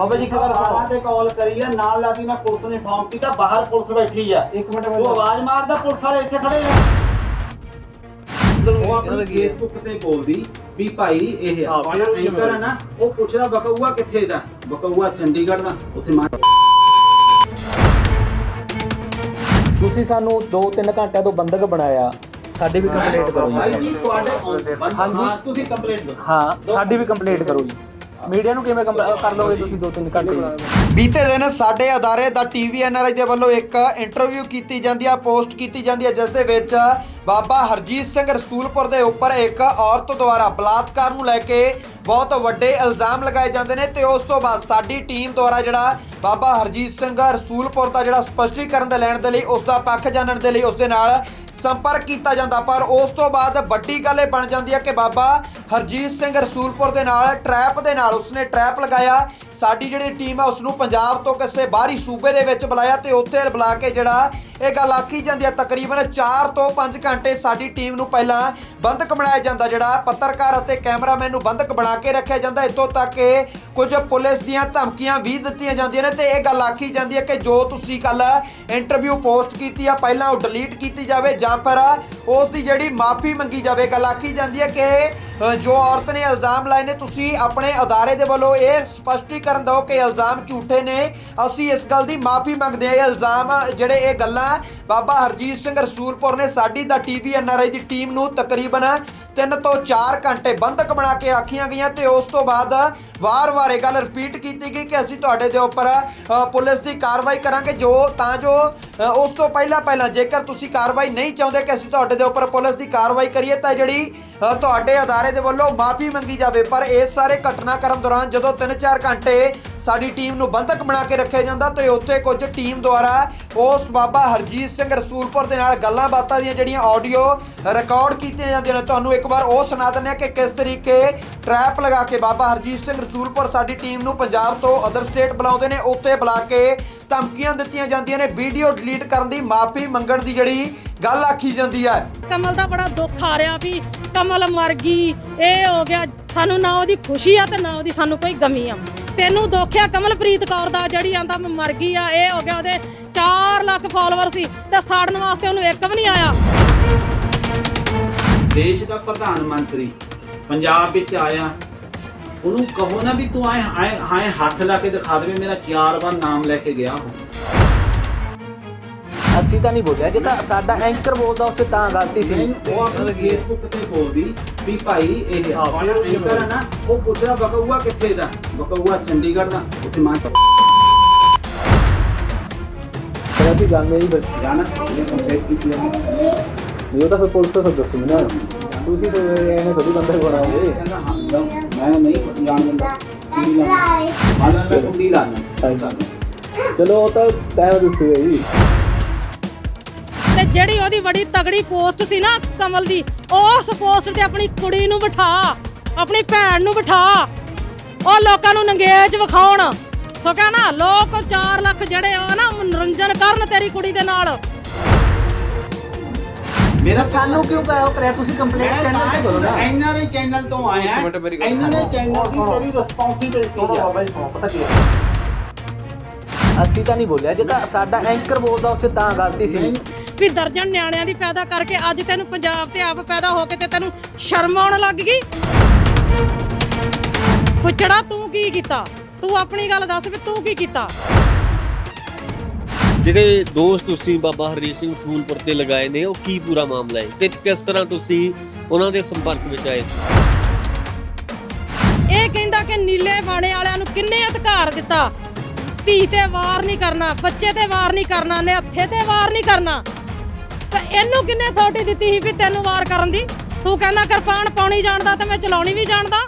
ਬਾਬਾ ਜੀ ਇੱਕ ਗੱਲ ਸੁਣੋ। ਬਾਰਾਂ ਤੇ ਕਾਲ ਕਰੀ ਆ ਨਾਲ ਲਾਦੀ ਮੈਂ ਪੁਲਿਸ ਨੇ ਫਾਰਮ ਕੀਤਾ ਬਾਹਰ ਪੁਲਿਸ ਬੈਠੀ ਆ। ਇੱਕ ਮਿੰਟ ਉਹ ਆਵਾਜ਼ ਮਾਰਦਾ ਪੁਲਿਸ ਵਾਲੇ ਇੱਥੇ ਖੜੇ ਨੇ ਉਹ ਆਪਣੀ ਫੇਸਬੁੱਕ ਤੇ ਬੋਲਦੀ ਵੀ ਭਾਈ ਇਹ ਹਾਂ, ਵਾਲਾ ਫਿਰ ਇਹ ਐਂਕਰ ਹੈ ਨਾ ਉਹ ਪੁੱਛਦਾ ਬਕਊਆ ਕਿੱਥੇ ਦਾ? ਬਕਊਆ ਚੰਡੀਗੜ੍ਹ ਦਾ ਉੱਥੇ ਮਾਰ ਤੁਸੀਂ ਸਾਨੂੰ 2-3 ਘੰਟਿਆਂ ਤੋਂ ਬੰਦਕ ਬਣਾਇਆ। ਸਾਡੀ ਵੀ ਕੰਪਲੇਂਟ ਕਰੋ ਭਾਈ ਜੀ ਜੀ ਤੁਹਾਡੇ ਹਾਂਜੀ। ਹਾਂ ਤੁਸੀਂ ਕੰਪਲੇਂਟ ਦਿਓ ਹਾਂ ਸਾਡੀ ਵੀ ਕੰਪਲੇਂਟ ਕਰੋ ਜੀ। ਮੀਡੀਆ ਨੂੰ ਕਿਵੇਂ ਕੰਪ- ਕਰ ਲਓਗੇ ਤੁਸੀਂ 2-3 ਘੰਟੇ ਬੀਤੇ ਦਿਨ ਸਾਡੇ ਅਦਾਰੇ ਦਾ ਟੀਵੀ ਐਨਆਰਆਈ ਦੇ ਵੱਲੋਂ ਇੱਕ ਇੰਟਰਵਿਊ ਕੀਤੀ ਜਾਂਦੀ ਹੈ ਪੋਸਟ ਕੀਤੀ ਜਾਂਦੀ ਹੈ ਜਿਸ ਦੇ ਵਿੱਚ ਬਾਬਾ ਹਰਜੀਤ ਸਿੰਘ ਰਸੂਲਪੁਰ ਦੇ ਉੱਪਰ ਇੱਕ ਔਰਤ ਦੁਆਰਾ ਬਲਾਤਕਾਰ ਨੂੰ ਲੈ ਕੇ ਬਹੁਤ ਵੱਡੇ ਇਲਜ਼ਾਮ ਲਗਾਏ ਜਾਂਦੇ ਨੇ ਤੇ ਉਸ ਤੋਂ ਬਾਅਦ ਸਾਡੀ ਟੀਮ ਦੁਆਰਾ ਜਿਹੜਾ ਬਾਬਾ ਹਰਜੀਤ ਸਿੰਘ ਰਸੂਲਪੁਰ ਦਾ ਜਿਹੜਾ ਸਪਸ਼ਟੀਕਰਨ ਦੇ ਲੈਣ ਦੇ ਲਈ, ਉਸ ਦਾ ਪੱਖ ਜਾਣਨ ਦੇ ਲਈ, ਉਸ ਦੇ ਨਾਲ ਸੰਪਰਕ ਕੀਤਾ ਜਾਂਦਾ। ਪਰ ਉਸ ਤੋਂ ਬਾਅਦ ਵੱਡੀ ਗੱਲ ਇਹ ਬਣ ਜਾਂਦੀ ਹੈ ਕਿ ਬਾਬਾ ਹਰਜੀਤ ਸਿੰਘ ਰਸੂਲਪੁਰ ਦੇ ਨਾਲ, ਟਰੈਪ ਦੇ ਨਾਲ ਉਸਨੇ ਟਰੈਪ ਲਗਾਇਆ ਸਾਡੀ ਜਿਹੜੀ ਟੀਮ ਹੈ ਉਸ ਨੂੰ ਪੰਜਾਬ ਤੋਂ ਕਿਸੇ ਬਾਹਰੀ ਸੂਬੇ ਦੇ ਵਿੱਚ ਬੁਲਾਇਆ ਤੇ ਉੱਥੇ ਬੁਲਾ ਕੇ ਜਿਹੜਾ ਇਹ ਗੱਲ ਆਖੀ ਜਾਂਦੀ ਹੈ ਤਕਰੀਬਨ 4 ਤੋਂ 5 ਘੰਟੇ ਸਾਡੀ ਟੀਮ ਨੂੰ ਪਹਿਲਾਂ ਬੰਦਕ ਬਣਾਇਆ ਜਾਂਦਾ ਜਿਹੜਾ ਪੱਤਰਕਾਰ ਅਤੇ ਕੈਮਰਾਮੈਨ ਨੂੰ ਬੰਦਕ ਬਣਾ ਕੇ ਰੱਖਿਆ ਜਾਂਦਾ। ਇੱਥੋਂ ਤੱਕ ਕਿ ਕੁਝ ਪੁਲਿਸ ਦੀਆਂ ਧਮਕੀਆਂ ਵੀ ਦਿੱਤੀਆਂ ਜਾਂਦੀਆਂ ਨੇ ਤੇ ਇਹ ਗੱਲ ਆਖੀ ਜਾਂਦੀ ਹੈ ਕਿ ਜੋ ਤੁਸੀਂ ਕੱਲ ਇੰਟਰਵਿਊ ਪੋਸਟ ਕੀਤੀ ਆ, ਪਹਿਲਾਂ ਉਹ ਡਿਲੀਟ ਕੀਤੀ ਜਾਵੇ ਜਾਂ ਫਿਰ ਉਸ ਦੀ ਜਿਹੜੀ ਮਾਫੀ ਮੰਗੀ ਜਾਵੇ ਗੱਲ ਆਖੀ ਜਾਂਦੀ ਹੈ ਕਿ ਜੋ ਔਰਤ ਨੇ ਇਲਜ਼ਾਮ ਲਾਏ ਨੇ, ਤੁਸੀਂ ਆਪਣੇ ਅਦਾਰੇ ਦੇ ਵੱਲੋਂ ਇਹ ਸਪਸ਼ਟੀਕਰਨ ਦਿਓ ਕਿ ਇਲਜ਼ਾਮ ਝੂਠੇ ਨੇ। ਅਸੀਂ ਇਸ ਗੱਲ ਦੀ ਮਾਫੀ ਮੰਗਦੇ ਹਾਂ। ਇਹ ਇਲਜ਼ਾਮ, ਜਿਹੜੇ ਇਹ ਗੱਲਾਂ ਬਾਬਾ ਹਰਜੀਤ ਸਿੰਘ ਰਸੂਲਪੁਰ ਨੇ ਸਾਡੀ ਦਾ ਟੀਵੀ ਐਨਆਰਆਈ ਦੀ ਟੀਮ ਨੂੰ ਤਕਰੀਬਨ 3 ਤੋਂ 4 ਘੰਟੇ ਬੰਦਕ ਬਣਾ ਕੇ ਆਖੀਆਂ ਗਈਆਂ ਤੇ ਉਸ ਤੋਂ ਬਾਅਦ ਵਾਰ-ਵਾਰ ਇਹ ਗੱਲ ਰਿਪੀਟ ਕੀਤੀ ਗਈ ਕਿ ਅਸੀਂ ਤੁਹਾਡੇ ਦੇ ਉੱਪਰ ਪੁਲਿਸ ਦੀ ਕਾਰਵਾਈ ਕਰਾਂਗੇ। ਜੋ, ਤਾਂ ਜੋ ਉਸ ਤੋਂ ਪਹਿਲਾਂ ਪਹਿਲਾਂ ਜੇਕਰ ਤੁਸੀਂ ਕਾਰਵਾਈ ਨਹੀਂ ਚਾਹੁੰਦੇ ਕਿ ਅਸੀਂ ਤੁਹਾਡੇ ਦੇ ਉੱਪਰ ਪੁਲਿਸ ਦੀ ਕਾਰਵਾਈ ਕਰੀਏ, ਤਾਂ ਜਿਹੜੀ ਤੁਹਾਡੇ ਅਦਾਰੇ ਦੇ ਵੱਲੋਂ ਮਾਫੀ ਮੰਗੀ ਜਾਵੇ, ਪਰ ਇਸ ਸਾਰੇ ਘਟਨਾਕ੍ਰਮ ਦੌਰਾਨ ਜਦੋਂ 3-4 ਘੰਟੇ ਸਾਡੀ ਟੀਮ ਨੂੰ ਬੰਧਕ ਬਣਾ ਕੇ ਰੱਖਿਆ ਜਾਂਦਾ ਤੇ ਉੱਥੇ ਕੁਝ ਟੀਮ ਦੁਆਰਾ ਉਸ ਬਾਬਾ ਹਰਜੀਤ ਸਿੰਘ ਰਸੂਲਪੁਰ ਦੇ ਨਾਲ ਗੱਲਾਂ ਬਾਤਾਂ ਦੀਆਂ ਜਿਹੜੀਆਂ ਆਡੀਓ ਰਿਕਾਰਡ ਕੀਤੀਆਂ ਜਾਂਦੀਆਂ ਨੇ, ਤੁਹਾਨੂੰ ਇੱਕ ਵਾਰ ਉਹ ਸੁਣਾ ਦਿੰਦੇ ਹਾਂ ਕਿ ਕਿਸ ਤਰੀਕੇ ਟਰੈਪ ਲਗਾ ਕੇ ਬਾਬਾ ਹਰਜੀਤ ਸਿੰਘ ਰਸੂਲਪੁਰ ਸਾਡੀ ਟੀਮ ਨੂੰ ਪੰਜਾਬ ਤੋਂ ਅਦਰ ਸਟੇਟ ਬੁਲਾਉਂਦੇ ਨੇ, ਉੱਥੇ ਬੁਲਾ ਕੇ ਧਮਕੀਆਂ ਦਿੱਤੀਆਂ ਜਾਂਦੀਆਂ ਨੇ ਵੀਡੀਓ ਡਿਲੀਟ ਕਰਨ ਦੀ, ਮਾਫੀ ਮੰਗਣ ਦੀ ਜਿਹੜੀ ਗੱਲ ਆਖੀ ਜਾਂਦੀ ਹੈ। ਕਮਲ ਦਾ ਬੜਾ ਦੁੱਖ ਆ ਰਿਹਾ ਵੀ ਕਮਲ ਮਰ ਗਈ, ਇਹ ਹੋ ਗਿਆ। ਸਾਨੂੰ ਨਾ ਉਹਦੀ ਖੁਸ਼ੀ ਆ ਤੇ ਨਾ ਉਹਦੀ ਸਾਨੂੰ ਕੋਈ ਗਮੀ ਆ। ਤੈਨੂੰ ਦੁੱਖ ਕਮਲਪ੍ਰੀਤ ਕੌਰ ਦਾ, ਜਿਹੜੀ ਆਂਦਾ ਮੈਂ ਮਰ ਗਈ ਆ, ਇਹ ਹੋ ਗਿਆ ਉਹਦੇ 4 ਲੱਖ ਫਾਲੋਅਰ ਸੀ ਤੇ ਸਾੜਨ ਵਾਸਤੇ ਉਹਨੂੰ ਇੱਕ ਵੀ ਨਹੀਂ ਆਇਆ। ਦੇਸ਼ ਦਾ ਪ੍ਰਧਾਨ ਮੰਤਰੀ ਪੰਜਾਬ ਵਿੱਚ ਆਇਆ। ਉਹਨੂੰ ਕਹੋ ਨਾ ਵੀ ਤੂੰ ਆਏ ਆਏ ਹੱਥ ਲਾ ਕੇ ਦਿਖਾ ਦੇਵੇ ਮੇਰਾ ਚਾਰ ਵਾਰ ਨਾਮ ਲੈ ਕੇ ਗਿਆ ਉਹ। ਅਸੀਂ ਤਾਂ ਨਹੀਂ ਬੋਲਿਆ। ਜੇ ਤਾਂ ਸਾਡਾ ਐਂਕਰ ਬੋਲਦਾ ਉੱਥੇ ਤਾਂ ਗਲਤੀ ਸੀ। ਉਹ ਆਪਣੀ ਫੇਸਬੁੱਕ ਤੇ ਬੋਲਦੀ ਵੀ ਭਾਈ ਇਹ ਹਾਂ, ਵਾਲਾ ਫਿਰ ਇਹ ਐਂਕਰ ਹੈ ਨਾ ਉਹ ਪੁੱਛਦਾ ਬਕਊਆ ਕਿੱਥੇ ਦਾ? ਬਕਊਆ ਚੰਡੀਗੜ੍ਹ ਦਾ ਉੱਥੇ ਮਾਰ ਫਿਰ ਅਸੀਂ ਗੱਲ ਮੇਰੀ ਬਸ ਜਾਣਾ ਇਹ ਕੰਪਲੀਟ ਕੀਤੀ ਹੈ ਇਹ ਤਾਂ ਫਿਰ ਪੁਲਿਸ ਤੋਂ ਦੱਸੂ ਨਾ। ਤੁਸੀਂ ਤਾਂ ਐਵੇਂ ਥੋੜੀ ਬੰਦੇ ਬਣਾਓਗੇ ਕਹਿੰਦਾ ਹਾਂ ਲਓ, ਮੈਂ ਨਹੀਂ ਜਾਣ ਦਿੰਦਾ। ਕੁੰਡੀ ਲਾਣਾ ਹਾਲਾਂ ਮੈਂ ਕੁੰਡੀ ਲਾਣਾ ਚਲੋ ਉਹ ਤਾਂ ਟਾਈਮ ਦੱਸੂਗਾ ਜੀ। ਤੇ ਜਿਹੜੀ ਉਹਦੀ ਬੜੀ ਤਗੜੀ ਪੋਸਟ ਸੀ ਨਾ ਕਮਲ ਦੀ ਉਸ ਪੋਸਟ ਤੇ ਆਪਣੀ ਕੁੜੀ ਨੂੰ ਬਿਠਾ ਆਪਣੀ ਭੈਣ ਨੂੰ ਬਿਠਾ ਉਹ ਲੋਕਾਂ ਨੂੰ ਨੰਗੇਜ ਵਿਖਾਉਣ। ਸੋ ਕਹਿਣਾ ਲੋਕ 4 ਲੱਖ ਜਿਹੜੇ ਉਹ ਨਾ ਮਨੋਰੰਜਨ ਕਰਨ ਤੇਰੀ ਕੁੜੀ ਦੇ ਨਾਲ। ਮੇਰਾ ਸਾਨੂੰ ਕਿਉਂ ਕਰਿਆ ਕਰਿਆ ਤੁਸੀਂ ਕੰਪਲੇਂਟ ਚੈਨਲ ਤੇ ਕਰੋ ਨਾ। ਐਨਆਰਆਈ ਚੈਨਲ ਤੋਂ ਆਇਆ। ਐਨਆਰਆਈ ਚੈਨਲ ਦੀ ਸੁਣੋ। ਤੇਰੀ ਰਿਸਪੌਂਸਿਬਿਲਟੀ ਸੁਣੋ ਹੈ ਬਾਬਾ ਜੀ ਸੁਣੋ ਪਤਾ ਕੀ ਅਸੀਂ ਤਾਂ ਨਹੀਂ ਬੋਲਿਆ ਜੇ ਤਾਂ ਸਾਡਾ ਐਂਕਰ ਬੋਲਦਾ ਉੱਥੇ ਤਾਂ ਗਲਤੀ ਸੀ। ਵੀ ਦਰਜਨ ਨਿਆਣਿਆਂ ਦੀ ਪੈਦਾ ਕਰਕੇ ਅੱਜ ਤੈਨੂੰ ਪੰਜਾਬ ਤੇ ਆਪ ਪੈਦਾ ਹੋ ਕੇ ਤੇ ਤੈਨੂੰ ਸ਼ਰਮ ਆਉਣ ਲੱਗ ਗਈ। ਪੁੱਛੜਾ ਤੂੰ ਕੀ ਕੀਤਾ? ਤੂੰ ਆਪਣੀ ਗੱਲ ਦੱਸ ਵੀ ਤੂੰ ਕੀ ਕੀਤਾ? ਜਿਹੜੇ ਦੋਸਤ ਤੁਸੀਂ ਬਾਬਾ ਹਰਜੀਤ ਸਿੰਘ ਫੂਲਪੁਰ ਤੇ ਲਗਾਏ ਨੇ ਉਹ ਕੀ ਪੂਰਾ ਮਾਮਲਾ ਹੈ? ਤੇ ਕਿਸ ਤਰ੍ਹਾਂ ਤੁਸੀਂ ਉਹਨਾਂ ਦੇ ਸੰਪਰਕ ਵਿੱਚ ਆਏ ਸੀ? ਇਹ ਕਹਿੰਦਾ ਕਿ ਨੀਲੇ ਬਾਣੇ ਵਾਲਿਆਂ ਨੂੰ ਕਿੰਨੇ ਅਧਿਕਾਰ ਦਿੱਤਾ? ਧੀ ਤੇ ਵਾਰ ਨਹੀਂ ਕਰਨਾ ਬੱਚੇ ਤੇ ਵਾਰ ਨਹੀਂ ਕਰਨਾ ਨਿਹੱਥੇ ਤੇ ਵਾਰ ਨਹੀਂ ਕਰਨਾ। ਤਾਂ ਇਹਨੂੰ ਕਿੰਨੇ ਅਥਾਰਟੀ ਦਿੱਤੀ ਸੀ ਵੀ ਤੈਨੂੰ ਵਾਰ ਕਰਨ ਦੀ? ਤੂੰ ਕਹਿੰਦਾ ਕਿਰਪਾਨ ਪਾਉਣੀ ਜਾਣਦਾ ਤੇ ਮੈਂ ਚਲਾਉਣੀ ਵੀ ਜਾਣਦਾ।